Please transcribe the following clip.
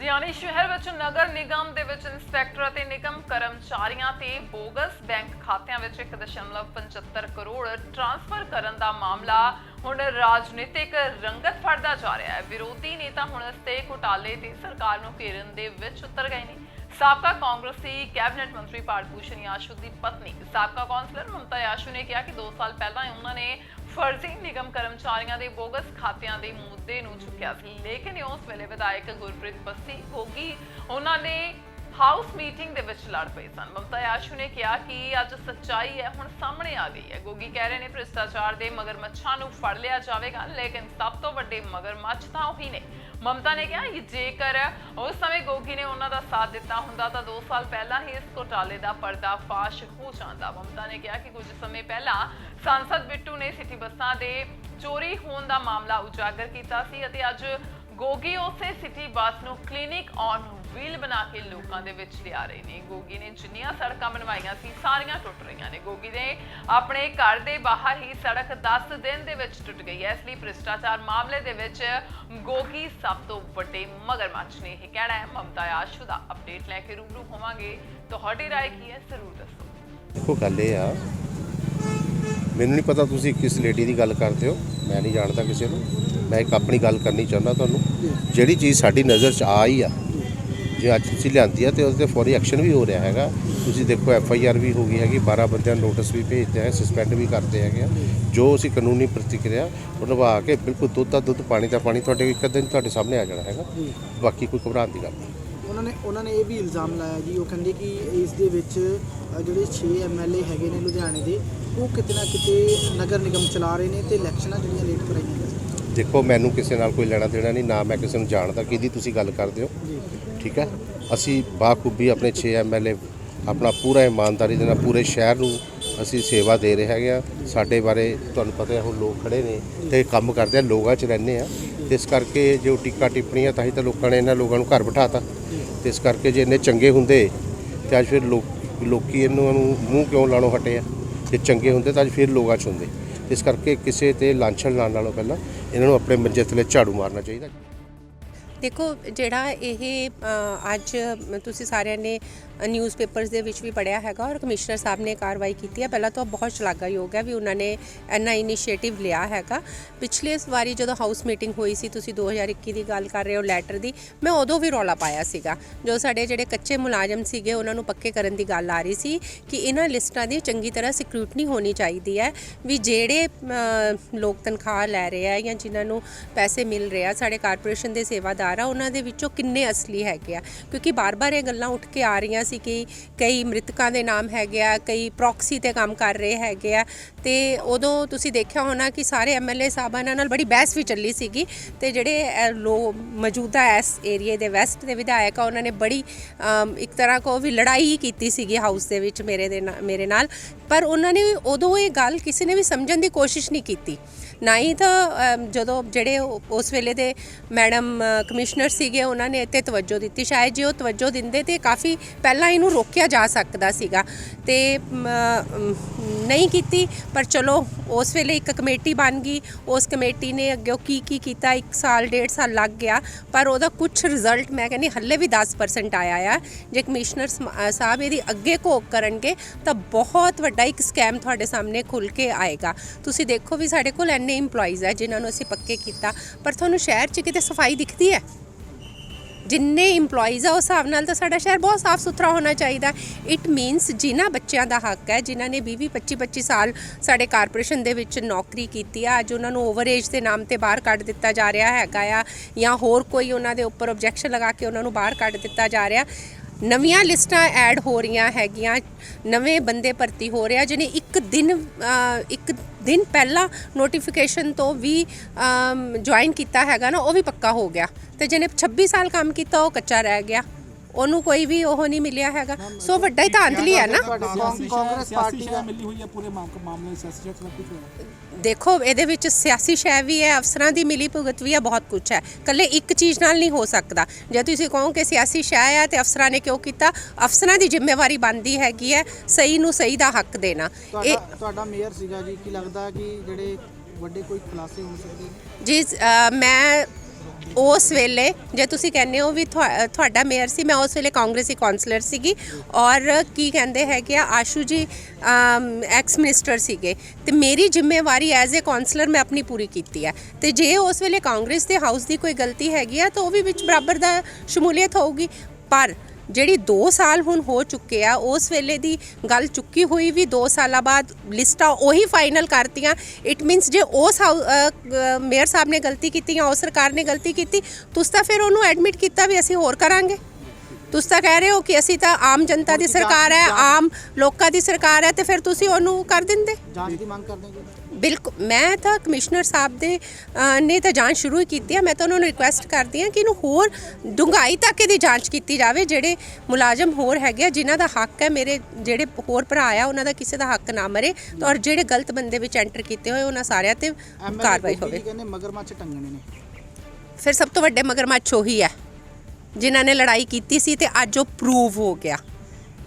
ਲੁਧਿਆਣਾ ਸ਼ਹਿਰ ਵਿੱਚ ਨਗਰ ਨਿਗਮ ਦੇ ਵਿੱਚ ਇੰਸਪੈਕਟਰ ਅਤੇ ਨਿਗਮ ਕਰਮਚਾਰੀਆਂ ਤੇ ਬੋਗਸ ਬੈਂਕ ਖਾਤਿਆਂ ਵਿੱਚ 1.75 ਕਰੋੜ ਟ੍ਰਾਂਸਫਰ ਕਰਨ ਦਾ ਮਾਮਲਾ ਹੁਣ ਰਾਜਨੀਤਿਕ ਰੰਗਤ ਫੜਦਾ ਜਾ ਰਿਹਾ ਹੈ। ਵਿਰੋਧੀ ਨੇਤਾ ਹੁਣ ਇਸ ਤੇ ਘੁਟਾਲੇ ਤੇ ਸਰਕਾਰ ਨੂੰ ਘੇਰਨ ਦੇ ਵਿੱਚ ਉਤਰ ਗਏ ਨੇ। ਸਾਬਕਾ ਕਾਂਗਰਸੀ ਕੈਬਨਿਟ ਮੰਤਰੀ ਭਾਰਤ ਭੂਸ਼ਣ ਯਾਸ਼ੂ ਦੀ ਪਤਨੀ, ਸਾਬਕਾ ਕੌਂਸਲਰ ਮਮਤਾ ਯਾਸ਼ੂ ਨੇ ਕਿਹਾ ਕਿ 2 ਸਾਲ ਪਹਿਲਾਂ ਹੀ ਉਹਨਾਂ ਨੇ ਫਰਜ਼ੀ ਨਿਗਮ ਕਰਮਚਾਰੀਆਂ ਦੇ ਬੋਗਸ ਖਾਤਿਆਂ ਦੇ ਮੁੱਦੇ ਨੂੰ ਚੁੱਕਿਆ ਸੀ। ਲੇਕਿਨ ਉਸ ਵੇਲੇ ਵਿਧਾਇਕ ਗੁਰਪ੍ਰੀਤ ਬੱਸੀ ਹੋਗੀ ਉਹਨਾਂ ਨੇ ਹਾਊਸ ਮੀਟਿੰਗ ਦੇ ਵਿੱਚ ਲੜ ਪਏ ਸਨ। ਮਮਤਾ ਆਸ਼ੂ ਨੇ ਕਿਹਾ ਕਿ ਅੱਜ ਸੱਚਾਈ ਹੈ, ਹੁਣ ਸਾਹਮਣੇ ਆ ਗਈ ਹੈ। ਗੋਗੀ ਕਹਿ ਰਹੇ ਨੇ ਭ੍ਰਿਸ਼ਟਾਚਾਰ ਦੇ ਮਗਰਮੱਛਾਂ ਨੂੰ ਫੜ ਲਿਆ ਜਾਵੇਗਾ, ਲੇਕਿਨ ਸਭ ਤੋਂ ਵੱਡੇ ਮਗਰਮੱਛ ਤਾਂ ਉਹੀ ਨੇ। ਮਮਤਾ ਨੇ ਕਿਹਾ ਕਿ ਜੇਕਰ ਉਸ ਸਮੇਂ ਗੋਗੀ ਨੇ ਉਹਨਾਂ ਦਾ ਸਾਥ ਦਿੱਤਾ ਹੁੰਦਾ ਤਾਂ 2 ਸਾਲ ਪਹਿਲਾਂ ਹੀ ਇਸ ਘੋਟਾਲੇ ਦਾ ਪਰਦਾਫਾਸ਼ ਹੋ ਜਾਂਦਾ। ਮਮਤਾ ਨੇ ਕਿਹਾ ਕਿ ਕੁਝ ਸਮੇਂ ਪਹਿਲਾਂ ਸੰਸਦ ਬਿੱਟੂ ਨੇ ਸਿਟੀ ਬੱਸਾਂ ਦੇ ਚੋਰੀ ਹੋਣ ਦਾ ਮਾਮਲਾ ਉਜਾਗਰ ਕੀਤਾ ਸੀ ਅਤੇ ਅੱਜ ਗੋਗੀ ਉਸੇ ਸਿਟੀ ਬੱਸ ਨੂੰ ਕਲੀਨਿਕ ਔਨ ਵੀਲ ਬਣਾ ਕੇ ਲੋਕਾਂ ਦੇ ਵਿੱਚ ਲਿਆ ਰਹੇ ਨੇ ਗੋਗੀ ਨੇ ਜਿੰਨੀਆਂ ਸੜਕਾਂ ਬਣਵਾਈਆਂ ਸੀ ਸਾਰੀਆਂ ਟੁੱਟ ਰਹੀਆਂ ਨੇ ਗੋਗੀ ਨੇ ਆਪਣੇ ਘਰ ਦੇ ਬਾਹਰ ਹੀ ਸੜਕ 10 ਦਿਨ ਦੇ ਵਿੱਚ ਟੁੱਟ ਗਈ ਹੈ ਇਸ ਲਈ ਭ੍ਰਿਸ਼ਟਾਚਾਰ ਮਾਮਲੇ ਦੇ ਵਿੱਚ ਗੋਗੀ ਸਭ ਤੋਂ ਵੱਡੇ ਮਗਰਮੱਛ ਨੇ ਇਹ ਕਹਿਣਾ ਹੈ ਮਮਤਾ ਆਸ਼ੂ ਦਾ ਅਪਡੇਟ ਲੈ ਕੇ ਰੂਬਰੂ ਹੋਵਾਂਗੇ ਤੁਹਾਡੀ رائے ਕੀ ਹੈ ਜ਼ਰੂਰ ਦੱਸੋ ਦੇਖੋ ਗੱਲ ਇਹ ਆ ਮੈਨੂੰ ਨਹੀਂ ਪਤਾ ਤੁਸੀਂ ਕਿਸ ਲੇਡੀ ਦੀ ਗੱਲ ਕਰਦੇ ਹੋ ਮੈਂ ਨਹੀਂ ਜਾਣਦਾ ਕਿਸੇ ਨੂੰ ਮੈਂ ਇੱਕ ਆਪਣੀ ਗੱਲ ਕਰਨੀ ਚਾਹੁੰਦਾ ਤੁਹਾਨੂੰ ਜਿਹੜੀ ਚੀਜ਼ ਸਾਡੀ ਨਜ਼ਰ 'ਚ ਆ ਹੀ ਆ ਜੇ ਅੱਜ ਤੁਸੀਂ ਲਿਆਂਦੀ ਆ ਤੇ ਉਹਦੇ ਤੇ ਫੌਰੀ ਐਕਸ਼ਨ ਵੀ ਹੋ ਰਿਹਾ ਹੈਗਾ। ਤੁਸੀਂ ਦੇਖੋ ਐਫ ਆਈ ਆਰ ਵੀ ਹੋ ਗਈ ਹੈਗੀ 12 ਬੰਦਿਆਂ ਨੂੰ ਨੋਟਿਸ ਵੀ ਭੇਜਦੇ ਆ ਸਸਪੈਂਡ ਵੀ ਕਰਦੇ ਹੈਗੇ ਆ। ਜੋ ਅਸੀਂ ਕਾਨੂੰਨੀ ਪ੍ਰਤੀਕਿਰਿਆ ਉਹ ਨਿਭਾ ਕੇ ਬਿਲਕੁਲ ਦੁੱਧ ਦਾ ਦੁੱਧ ਪਾਣੀ ਦਾ ਪਾਣੀ ਤੁਹਾਡੇ ਇੱਕ ਦਿਨ ਤੁਹਾਡੇ ਸਾਹਮਣੇ ਆ ਜਾਣਾ ਹੈਗਾ। ਬਾਕੀ ਕੋਈ ਘਬਰਾਉਣ ਦੀ ਗੱਲ ਨਹੀਂ। ਉਹਨਾਂ ਨੇ ਉਹਨਾਂ ਨੇ ਇਹ ਵੀ ਇਲਜ਼ਾਮ ਲਾਇਆ ਜੀ ਉਹ ਕਹਿੰਦੇ ਕਿ ਇਸ ਦੇ ਵਿੱਚ ਜਿਹੜੇ 6 ਐਮਐਲਏ ਹੈਗੇ ਨੇ ਲੁਧਿਆਣੇ ਦੇ ਉਹ ਕਿਤੇ ਨਾ ਕਿਤੇ ਨਗਰ ਨਿਗਮ ਚਲਾ ਰਹੇ ਨੇ ਤੇ ਇਲੈਕਸ਼ਨਾਂ ਜਿਹੜੀਆਂ ਲੇਟ ਕਰਾਈਆਂ ਨੇ। ਦੇਖੋ ਮੈਨੂੰ ਕਿਸੇ ਨਾਲ ਕੋਈ ਲੈਣਾ ਦੇਣਾ ਨਹੀਂ ਨਾ ਮੈਂ ਕਿਸੇ ਨੂੰ ਜਾਣਦਾ। ਕਿਹਦੀ ਤੁਸੀਂ ਗੱਲ ਕਰਦੇ ਹੋ? ਠੀਕ ਹੈ? ਅਸੀਂ ਬਾਖੂਬੀ ਆਪਣੇ 6 ਐਮਐਲਏ ਆਪਣਾ ਪੂਰਾ ਇਮਾਨਦਾਰੀ ਦੇ ਨਾਲ ਪੂਰੇ ਸ਼ਹਿਰ ਨੂੰ ਅਸੀਂ ਸੇਵਾ ਦੇ ਰਹੇ ਹੈਗੇ ਆ ਸਾਡੇ ਬਾਰੇ ਤੁਹਾਨੂੰ ਪਤਾ ਹੈ, ਹੁਣ ਲੋਕ ਖੜੇ ਨੇ ਤੇ ਕੰਮ ਕਰਦੇ ਆ, ਲੋਕਾਂ 'ਚ ਰਹਿੰਦੇ ਆ। ਤੇ ਇਸ ਕਰਕੇ ਜੋ ਟਿੱਕਾ ਟਿੱਪਣੀਆਂ, ਤਾਂ ਹੀ ਤਾਂ ਲੋਕਾਂ ਨੇ ਇਹਨਾਂ ਲੋਕਾਂ ਨੂੰ ਘਰ ਬਿਠਾਤਾ। ਤੇ ਇਸ ਕਰਕੇ ਜੇ ਇੰਨੇ ਚੰਗੇ ਹੁੰਦੇ, ਤੇ ਅੱਜ ਫਿਰ ਲੋਕ, ਲੋਕੀ ਇਹਨਾਂ ਨੂੰ ਮੂੰਹ ਕਿਉਂ ਲਾਣੋਂ ਹਟੇ ਆ? ਜੇ ਚੰਗੇ ਹੁੰਦੇ, ਤਾਂ ਅੱਜ ਫਿਰ ਲੋਕਾਂ 'ਚ ਹੁੰਦੇ। ਇਸ ਕਰਕੇ ਕਿਸੇ ਤੇ ਲਾਂਛਣ ਲਾਉਣ ਨਾਲੋਂ ਪਹਿਲਾਂ ਇਹਨਾਂ ਨੂੰ ਆਪਣੇ ਮੰਜੇ ਥੱਲੇ ਝਾੜੂ ਮਾਰਨਾ ਚਾਹੀਦਾ। ਦੇਖੋ ਜਿਹੜਾ ਇਹ ਅੱਜ ਤੁਸੀਂ ਸਾਰਿਆਂ ਨੇ ਨਿਊਜ਼ਪੇਪਰਸ ਦੇ ਵਿੱਚ ਵੀ ਪੜਿਆ ਹੈਗਾ ਔਰ ਕਮਿਸ਼ਨਰ ਸਾਹਿਬ ਨੇ ਕਾਰਵਾਈ ਕੀਤੀ ਹੈ। ਪਹਿਲਾਂ ਤਾਂ ਬਹੁਤ ਸ਼ਲਾਘਾਯੋਗ ਹੈ ਵੀ ਉਹਨਾਂ ਨੇ ਇੰਨਾ ਇਨੀਸ਼ੀਏਟਿਵ ਲਿਆ ਹੈਗਾ। ਪਿਛਲੇ ਵਾਰੀ ਜਦੋਂ ਹਾਊਸ ਮੀਟਿੰਗ ਹੋਈ ਸੀ, ਤੁਸੀਂ 2021 ਦੀ ਗੱਲ ਕਰ ਰਹੇ ਹੋ ਲੈਟਰ ਦੀ, ਮੈਂ ਉਦੋਂ ਵੀ ਰੌਲਾ ਪਾਇਆ ਸੀਗਾ। ਜੋ ਸਾਡੇ ਜਿਹੜੇ ਕੱਚੇ ਮੁਲਾਜ਼ਮ ਸੀਗੇ, ਉਹਨਾਂ ਨੂੰ ਪੱਕੇ ਕਰਨ ਦੀ ਗੱਲ ਆ ਰਹੀ ਸੀ ਕਿ ਇਹਨਾਂ ਲਿਸਟਾਂ ਦੀ ਚੰਗੀ ਤਰ੍ਹਾਂ ਸਕ੍ਰੂਟਨੀ ਹੋਣੀ ਚਾਹੀਦੀ ਹੈ ਵੀ ਜਿਹੜੇ ਲੋਕ ਤਨਖਾਹ ਲੈ ਰਹੇ ਆ ਜਾਂ ਜਿਨ੍ਹਾਂ ਨੂੰ ਪੈਸੇ ਮਿਲ ਰਹੇ ਆ, ਸਾਡੇ ਕਾਰਪੋਰੇਸ਼ਨ ਦੇ ਸੇਵਾਦਾਰ ਆ, ਉਹਨਾਂ ਦੇ ਵਿੱਚੋਂ ਕਿੰਨੇ ਅਸਲੀ ਹੈਗੇ ਆ? ਕਿਉਂਕਿ ਬਾਰ-ਬਾਰ ਇਹ ਗੱਲਾਂ ਉੱਠ ਕੇ ਆ ਰਹੀਆਂ ਸੀ ਕਿ ਕਈ ਮ੍ਰਿਤਕਾਂ ਦੇ ਨਾਮ ਹੈਗੇ ਆ, ਕਈ ਪ੍ਰੋਕਸੀ ਤੇ ਕੰਮ ਕਰ ਰਹੇ ਹੈਗੇ ਆ। ਤੇ ਉਦੋਂ ਤੁਸੀਂ ਦੇਖਿਆ ਹੋਣਾ ਕਿ ਸਾਰੇ ਐਮਐਲਏ ਸਾਹਿਬਾਂ ਨਾਲ ਬੜੀ ਬਹਿਸ ਵੀ ਚੱਲੀ ਸੀਗੀ ਤੇ ਜਿਹੜੇ ਲੋ, ਮੌਜੂਦਾ ਇਸ ਏਰੀਏ ਦੇ ਵੈਸਟ ਦੇ ਵਿਧਾਇਕ ਆ, ਉਹਨਾਂ ਨੇ ਬੜੀ ਇੱਕ ਤਰ੍ਹਾਂ ਕੋ ਵੀ ਲੜਾਈ ਹੀ ਕੀਤੀ ਸੀਗੀ ਹਾਊਸ ਦੇ ਵਿੱਚ ਮੇਰੇ ਦੇ ਨਾਲ- ਮੇਰੇ ਨਾਲ। ਪਰ ਉਹਨਾਂ ਨੇ ਉਦੋਂ ਇਹ ਗੱਲ ਕਿਸੇ ਨੇ ਵੀ ਸਮਝਣ ਦੀ ਕੋਸ਼ਿਸ਼ ਨਹੀਂ ਕੀਤੀ। ਨਾ ਹੀ ਤਾਂ ਜਦੋਂ ਜਿਹੜੇ ਉਸ ਵੇਲੇ ਦੇ ਮੈਡਮ ਕਮਿਸ਼ਨਰ ਸੀਗੇ, ਉਹਨਾਂ ਨੇ ਇੱਥੇ ਤਵੱਜੋ ਦਿੱਤੀ। ਸ਼ਾਇਦ ਜੇ ਉਹ ਤਵੱਜੋ ਦਿੰਦੇ ਤੇ ਕਾਫੀ ਪਹਿਲਾਂ ਇਹਨੂੰ ਰੋਕਿਆ ਜਾ ਸਕਦਾ ਸੀਗਾ ਤੇ ਨਹੀਂ ਕੀਤੀ, ਪਰ ਚਲੋ ਉਸ ਵੇਲੇ ਇੱਕ ਕਮੇਟੀ ਬਣ ਗਈ। ਉਸ ਕਮੇਟੀ ਨੇ ਅੱਗੇ ਕੀ ਕੀ ਕੀਤਾ? 1 ਸਾਲ, ਡੇਢ ਸਾਲ ਲੱਗ ਗਿਆ। ਪਰ ਉਹਦਾ ਕੁਝ ਰਿਜ਼ਲਟ ਮੈਂ ਕਹਿੰਦੀ ਹੱਲੇ ਵੀ 10% ਆਇਆ ਆ। ਜੇ ਕਮਿਸ਼ਨਰ ਸਾਹਿਬ ਇਹਦੀ ਅੱਗੇ ਘੋਖ ਕਰਨਗੇ, ਤਾਂ ਬਹੁਤ ਵੱਡਾ ਇੱਕ ਸਕੈਮ ਤੁਹਾਡੇ ਸਾਹਮਣੇ ਖੁੱਲ ਕੇ ਆਏਗਾ। ਤੁਸੀਂ ਦੇਖੋ ਵੀ ਸਾਡੇ ਕੋਲ ਐਨੇ EMPLOYEES ਹੈ ਜਿਨ੍ਹਾਂ ਨੂੰ ਅਸੀਂ ਪੱਕੇ ਕੀਤਾ। ਪਰ ਤੁਹਾਨੂੰ ਸ਼ਹਿਰ 'ਚ ਕਿਤੇ ਸਫ਼ਾਈ ਦਿਖਦੀ ਹੈ? ਜਿੰਨੇ EMPLOYEES ਆ, ਉਸ ਹਿਸਾਬ ਨਾਲ ਤਾਂ ਸਾਡਾ ਸ਼ਹਿਰ ਬਹੁਤ ਸਾਫ਼ ਸੁਥਰਾ ਹੋਣਾ ਚਾਹੀਦਾ ਇਟ ਮੀਨਸ ਜਿਨ੍ਹਾਂ ਬੱਚਿਆਂ ਦਾ ਹੱਕ ਹੈ, ਜਿਨ੍ਹਾਂ ਨੇ 20 25 25 ਸਾਲ ਸਾਡੇ ਕਾਰਪੋਰੇਸ਼ਨ ਦੇ ਵਿੱਚ ਨੌਕਰੀ ਕੀਤੀ ਆ, ਅੱਜ ਉਹਨਾਂ ਨੂੰ ਓਵਰ ਏਜ ਦੇ ਨਾਮ ਤੇ ਬਾਹਰ ਕੱਢ ਦਿੱਤਾ ਜਾ ਰਿਹਾ ਹੈਗਾ ਆ, ਜਾਂ ਹੋਰ ਕੋਈ ਉਹਨਾਂ ਦੇ ਉੱਪਰ ਆਬਜੈਕਸ਼ਨ ਲਗਾ ਕੇ ਉਹਨਾਂ ਨੂੰ ਬਾਹਰ ਕੱਢ ਦਿੱਤਾ ਜਾ ਰਿਹਾ। ਨਵੀਆਂ ਲਿਸਟਾਂ ਐਡ ਹੋ ਰਹੀਆਂ ਹੈਗੀਆਂ, ਨਵੇਂ ਬੰਦੇ ਭਰਤੀ ਹੋ ਰਿਹਾ ਜਿਹਨੇ ਇੱਕ ਦਿਨ ਇੱਕ ਦਿਨ ਪਹਿਲਾਂ ਨੋਟੀਫਿਕੇਸ਼ਨ ਤੋਂ ਵੀ ਜੁਆਇਨ ਕੀਤਾ ਹੈਗਾ ਨਾ, ਉਹ ਵੀ ਪੱਕਾ ਹੋ ਗਿਆ ਤੇ ਜਿਹਨੇ 26 ਸਾਲ ਕੰਮ ਕੀਤਾ, ਉਹ ਕੱਚਾ ਰਹਿ ਗਿਆ। ਉਹਨੂੰ ਕੋਈ ਵੀ ਉਹ ਨਹੀਂ ਮਿਲਿਆ ਹੈਗਾ। ਸੋ ਵੱਡਾ ਹੀ ਤਾਂ ਅੰਦਲੀ ਹੈ ਨਾ। ਕਾਂਗਰਸ ਪਾਰਟੀ ਦਾ ਮਿਲੀ ਹੋਈ ਹੈ ਪੂਰੇ ਮਾਮ- ਮਾਮਲੇ ਸਿਆਸੀ ਸ਼ਕਤ ਸਭ ਕੁਝ ਦੇਖੋ ਇਹਦੇ ਵਿੱਚ ਸਿਆਸੀ ਸ਼ੈ ਵੀ ਹੈ ਅਫਸਰਾਂ ਦੀ ਮਿਲੀ ਭੁਗਤ ਵੀ ਹੈ ਬਹੁਤ ਕੁਝ ਹੈ। ਕੱਲੇ ਇੱਕ ਚੀਜ਼ ਨਾਲ ਨਹੀਂ ਹੋ ਸਕਦਾ। ਜੇ ਤੁਸੀਂ ਕਹੋ ਕਿ ਸਿਆਸੀ ਸ਼ੈ ਹੈ ਤੇ ਅਫਸਰਾਂ ਨੇ ਕਿਉਂ ਕੀਤਾ? ਅਫਸਰਾਂ ਦੀ ਜ਼ਿੰਮੇਵਾਰੀ ਬਣਦੀ ਹੈਗੀ ਹੈ ਸਹੀ ਨੂੰ ਸਹੀ ਦਾ ਹੱਕ ਦੇਣਾ। ਇਹ ਤੁਹਾਡਾ ਮੇਅਰ ਸੀਗਾ ਜੀ ਕੀ ਲੱਗਦਾ ਕਿ ਜਿਹੜੇ ਵੱਡੇ ਕੋਈ ਖੁਲਾਸੇ ਹੋ ਸਕਦੇ ਜੀ ਮੈਂ ਉਸ ਵੇਲੇ ਜੇ ਤੁਸੀਂ ਕਹਿੰਦੇ ਹੋ ਵੀ ਤੁਹਾ- ਤੁਹਾਡਾ ਮੇਅਰ ਸੀ, ਮੈਂ ਉਸ ਵੇਲੇ ਕਾਂਗਰਸੀ ਕਾਉਂਸਲਰ ਸੀਗੀ ਔਰ ਕੀ ਕਹਿੰਦੇ ਹੈਗੇ ਆ, ਆਸ਼ੂ ਜੀ ਐਕਸ ਮਿਨਿਸਟਰ ਸੀਗੇ। ਤੇ ਮੇਰੀ ਜ਼ਿੰਮੇਵਾਰੀ ਐਜ਼ ਅ ਕਾਉਂਸਲਰ ਮੈਂ ਆਪਣੀ ਪੂਰੀ ਕੀਤੀ ਹੈ ਤੇ ਜੇ ਉਸ ਵੇਲੇ ਕਾਂਗਰਸ ਦੇ ਹਾਊਸ ਦੀ ਕੋਈ ਗਲਤੀ ਹੈਗੀ ਆ, ਤਾਂ ਉਹ ਵੀ ਵਿੱਚ ਬਰਾਬਰ ਦਾ ਸ਼ਮੂਲੀਅਤ ਹੋਊਗੀ। ਪਰ ਜਿਹੜੀ 2 ਸਾਲ ਹੁਣ ਹੋ ਚੁੱਕੇ ਆ ਉਸ ਵੇਲੇ ਦੀ ਗੱਲ ਚੁੱਕੀ ਹੋਈ ਵੀ 2 ਸਾਲਾਂ ਬਾਅਦ ਲਿਸਟਾਂ ਉਹੀ ਫਾਈਨਲ ਕਰਤੀਆਂ। ਇਟ ਮੀਨਸ ਜੇ ਉਸ ਮੇਅਰ ਸਾਹਿਬ ਨੇ ਗਲਤੀ ਕੀਤੀ ਜਾਂ ਉਸ ਸਰਕਾਰ ਨੇ ਗਲਤੀ ਕੀਤੀ ਤੁਸੀਂ ਤਾਂ ਫਿਰ ਉਹਨੂੰ ਐਡਮਿਟ ਕੀਤਾ ਵੀ ਅਸੀਂ ਹੋਰ ਕਰਾਂਗੇ। ਤੁਸੀਂ ਤਾਂ ਕਹਿ ਰਹੇ ਹੋ ਕਿ ਅਸੀਂ ਤਾਂ ਆਮ ਜਨਤਾ ਦੀ ਸਰਕਾਰ ਹੈ ਆਮ ਲੋਕਾਂ ਦੀ ਸਰਕਾਰ ਹੈ ਤੇ ਫਿਰ ਤੁਸੀਂ ਉਹਨੂੰ ਕਰ ਦਿੰਦੇ। ਜਾਂਚ ਦੀ ਮੰਗ ਕਰਦੇ ਹੋ ਬਿਲਕੁਲ ਮੈਂ ਤਾਂ ਕਮਿਸ਼ਨਰ ਸਾਹਿਬ ਦੇ ਨੇ ਤਾਂ ਜਾਂਚ ਸ਼ੁਰੂ ਹੀ ਕੀਤੀ ਹੈ। ਮੈਂ ਤਾਂ ਉਹਨਾਂ ਨੂੰ ਰਿਕੁਐਸਟ ਕਰਦੀ ਹਾਂ ਕਿ ਇਹਨੂੰ ਹੋਰ ਡੂੰਘਾਈ ਤੱਕ ਇਹਦੀ ਜਾਂਚ ਕੀਤੀ ਜਾਵੇ ਜਿਹੜੇ ਮੁਲਾਜ਼ਮ ਹੋਰ ਹੈਗੇ ਆ ਜਿਨ੍ਹਾਂ ਦਾ ਹੱਕ ਹੈ ਮੇਰੇ ਜਿਹੜੇ ਹੋਰ ਭਰਾ ਆ ਉਹਨਾਂ ਦਾ ਕਿਸੇ ਦਾ ਹੱਕ ਨਾ ਮਰੇ ਔਰ ਜਿਹੜੇ ਗਲਤ ਬੰਦੇ ਵਿੱਚ ਐਂਟਰ ਕੀਤੇ ਹੋਏ ਉਹਨਾਂ ਸਾਰਿਆਂ ਤੇ ਕਾਰਵਾਈ ਹੋਵੇ। ਕਹਿੰਦੇ ਮਗਰਮੱਛ ਟੰਗਣੇ ਨੇ? ਫਿਰ ਸਭ ਤੋਂ ਵੱਡੇ ਮਗਰਮੱਛ ਉਹੀ ਹੈ ਜਿਨ੍ਹਾਂ ਨੇ ਲੜਾਈ ਕੀਤੀ ਸੀ ਤੇ ਅੱਜ ਉਹ ਪ੍ਰੂਵ ਹੋ ਗਿਆ।